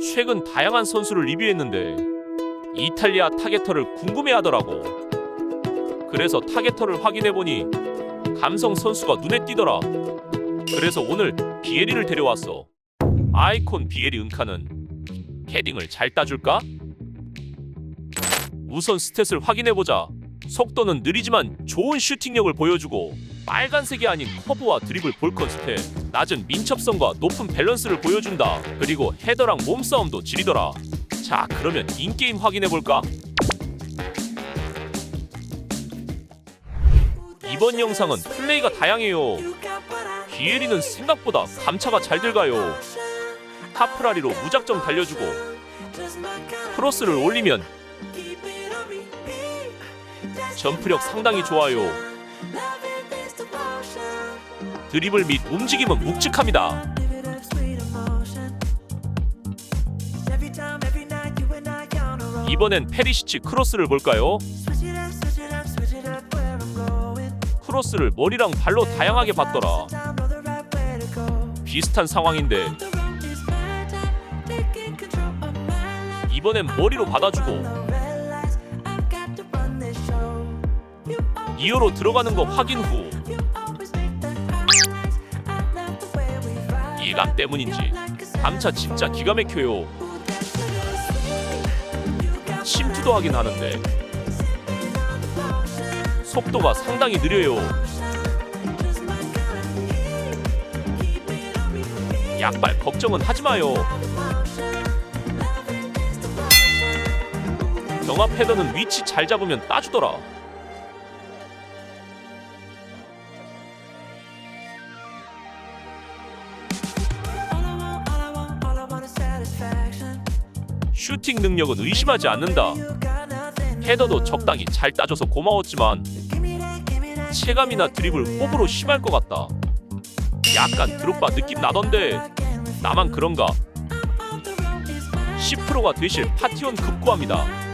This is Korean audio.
최근 다양한 선수를 리뷰했는데 이탈리아 타겟터를 궁금해하더라고. 그래서 타겟터를 확인해보니 감성 선수가 눈에 띄더라. 그래서 오늘 비에리를 데려왔어. 아이콘 비에리 은카는 헤딩을 잘 따줄까? 우선 스탯을 확인해보자. 속도는 느리지만 좋은 슈팅력을 보여주고 빨간색이 아닌 커브와 드리블 볼 컨셉에 낮은 민첩성과 높은 밸런스를 보여준다. 그리고 헤더랑 몸싸움도 지리더라. 자, 그러면 인게임 확인해볼까? 이번 영상은 플레이가 다양해요. 비에리는 생각보다 감차가 잘 들가요. 타프라리로 무작정 달려주고 크로스를 올리면 점프력 상당히 좋아요. 드리블 및 움직임은 묵직합니다. 이번엔 페리시치 크로스를 볼까요? 크로스를 머리랑 발로 다양하게 봤더라. 비슷한 상황인데 이번엔 머리로 받아주고 2호로 들어가는 거 확인 후 이감 때문인지 감차 진짜 기가 막혀요. 침투도 하긴 하는데 속도가 상당히 느려요. 약발 걱정은 하지 마요. 경합 헤더는 위치 잘 잡으면 따주더라. 슈팅 능력은 의심하지 않는다. 헤더도 적당히 잘 따줘서 고마웠지만 체감이나 드리블 호불호 심할 것 같다. 약간 드롭바 느낌 나던데 나만 그런가? 10%가 되실 파티원 급구합니다.